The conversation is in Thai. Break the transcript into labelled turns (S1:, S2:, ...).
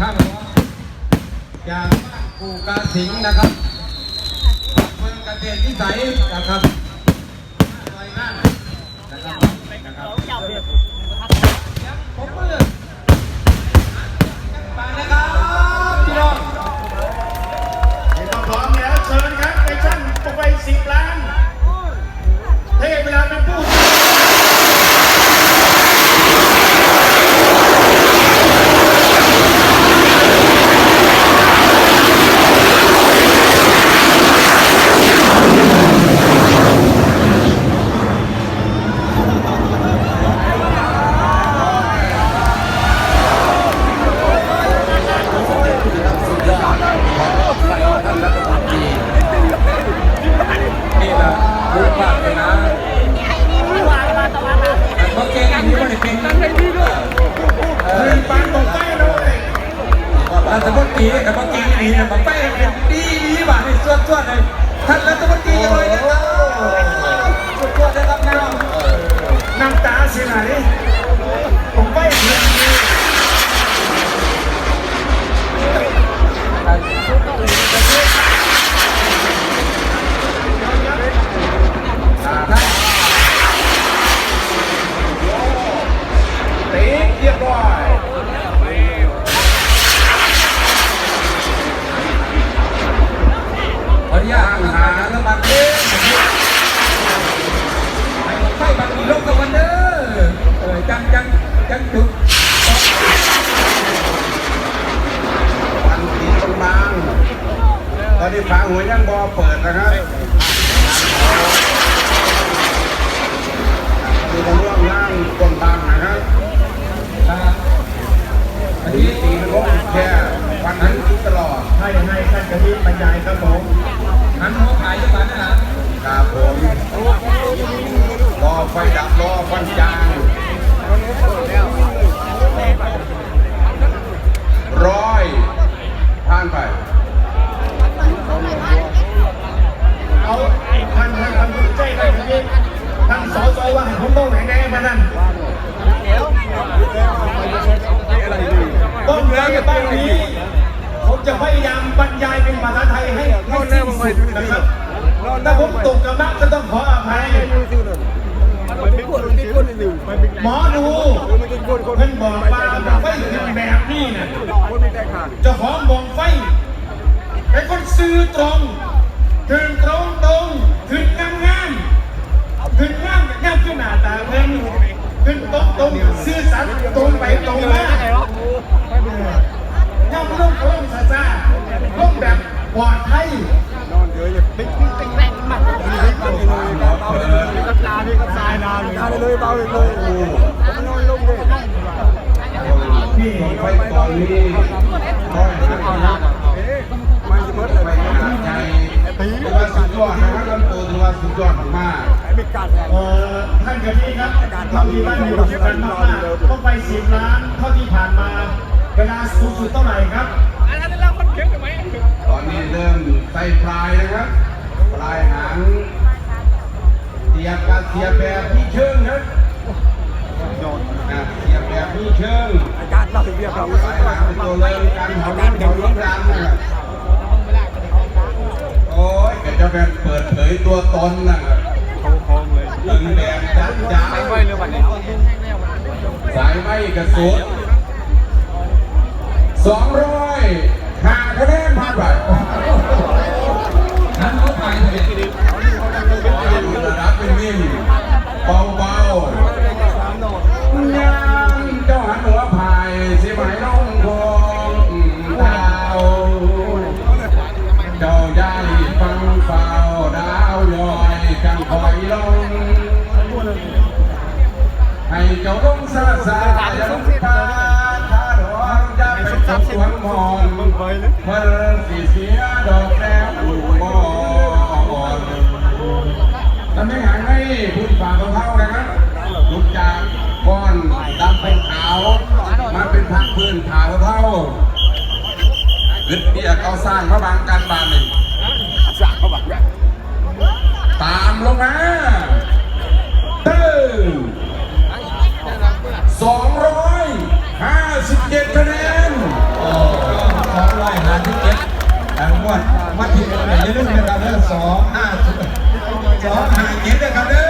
S1: ท่านจากกูกาสิงนะครับเมือง
S2: เกษตรที่
S1: ใยนะครับไปนั่นะ
S2: ครับ
S1: รัฐมนตรีกับเมื่อกี้นี่นะมันไปเป็นดีดีว่ะนี่ส่วนส่วนเลยท่านรัฐมนตรีจะเลยนะครับส่วนส่วนนะครับน้อง
S2: น้ำตาสิไหลผม
S1: อเปิ
S2: ดนะครับมีคนร่วมงานคนบางนะครับ
S1: ครับอัน
S2: ตี
S1: นี้
S2: ตีมันก็แค่วันนั้นคิดตลอด ให้ให้ท่านกะทิบรรยายครับผม
S1: หันหัวขายจังหวัดนะฮะ
S2: ครับผมรอไฟดับรอควันจา เรียนบ้านนี้ ผมจะพยายามบรรยายเป็นภาษาไทยให้ให้สิ้นสุดนะครับถ้าผมตกกระมักก็ต้องขออภัยหมอดูเพิ่นบอกว่าไฟขึ้นแบบนี้นะเจ้าของมองไฟเป็นคนซื้อตรง พี่ไฟตอนนี้ร้อยห้าสิบไม่เบิดเลยขนาดใหญ่ถือว่าสุดยอดนะครับลำตัวถือว่าสุดยอดมากๆเอ่อท่านกะทิครับท่าที่บ้านอยู่ด้วยกันมากๆต้องไปสิบล้านเท่าที่ผ่านมาเวลาสูงสุดเท่าไหร่ครับตอนนี้เริ่มใส่ปลายนะครับ ปลายหาง สียบกับเสียบแบบพี่เชิงครับอะเสียบแบบพี่เชิง
S3: อาจารย์เราเรียกเรา
S2: สายหางเป็นตัวเริ่มกันขาเล่นเขาล้มรันนะครับโอ้ยก็จะเป็นเปิดเผยตัวตนนะครับ
S3: เขาคงเลย
S2: ยิงแบบจัดจ้า
S3: ไม่ไหวเลยวันนี้
S2: สายไม่กระสุนสองร้อยห้าคะแนนผ่านไป
S1: เจ้า
S2: ลงซาซาอย่าลงพาข้าดองอย่าไปจับสวงมอนเมื่อสีเสียดอกแล้วอุ่นมอนทำให้หางให้พูดฝ่าเท่านะครับลุกจากก้อนดำเป็นขาวมาเป็นพักพื้นขาวเท่าลึดเบี้ยเขาสร้างมาบางกันบานหนึ่ง
S3: สาวเขาบอกว่า
S2: ตามลงมา ป้า
S1: ยที่เก็บทางวัดวัดที่เป็นอย่าลืมนะครับเรื่องสองห้าสองห้าเจ็ดนะครับเด้อ